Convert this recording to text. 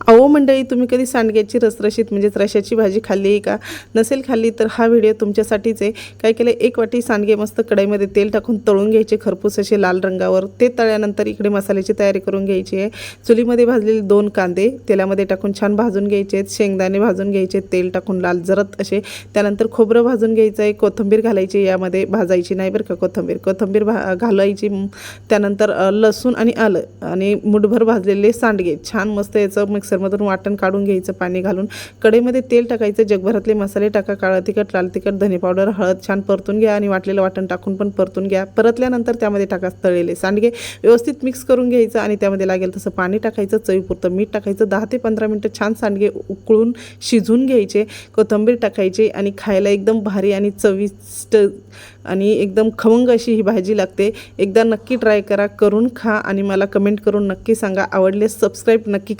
अहो मंडळी तुम्ही कधी सांडग्याची रसरशीत म्हणजेच रशाची भाजी खाल्ली आहे का? नसेल खाल्ली तर हा व्हिडिओ तुमच्यासाठीच आहे. काय केलं? एक वाटी सांडगे मस्त कढईमध्ये तेल टाकून तळून घ्यायचे खरपूस असे लाल रंगावर. ते तळल्यानंतर इकडे मसाल्याची तयारी करून घ्यायची आहे. चुलीमध्ये भाजलेले दोन कांदे तेलामध्ये टाकून छान भाजून घ्यायचे आहेत. शेंगदाणे भाजून घ्यायचे तेल टाकून लाल जरत असे. त्यानंतर खोबरं भाजून घ्यायचं आहे. कोथिंबीर घालायची यामध्ये भाजायची नाही बरं का कोथिंबीर. कोथिंबीर भा घालायची. त्यानंतर लसूण आणि आलं आणि मुठभर भाजलेले सांडगे. छान मस्त याचं मिक्स मिक्सरमधून वाटण काढून घ्यायचं पाणी घालून. कढईमध्ये तेल टाकायचं जगभरातले मसाले टाका काळं तिखट लाल तिखट धने पावडर हळद छान परतून घ्या आणि वाटलेलं वाटण टाकून पण परतून घ्या. परतल्यानंतर त्यामध्ये टाका तळलेले सांडगे. व्यवस्थित मिक्स करून घ्यायचं आणि त्यामध्ये लागेल तसं पाणी टाकायचं चवीपुरतं मीठ टाकायचं दहा ते पंधरा मिनटं छान सांडगे उकळून शिजून घ्यायचे कोथिंबीर टाकायची आणि खायला एकदम भारी आणि चविष्ट आणि एकदम खवंग अशी ही भाजी लागते. एकदा नक्की ट्राय करा करून खा आणि मला कमेंट करून नक्की सांगा. आवडले सबस्क्राईब नक्की करा.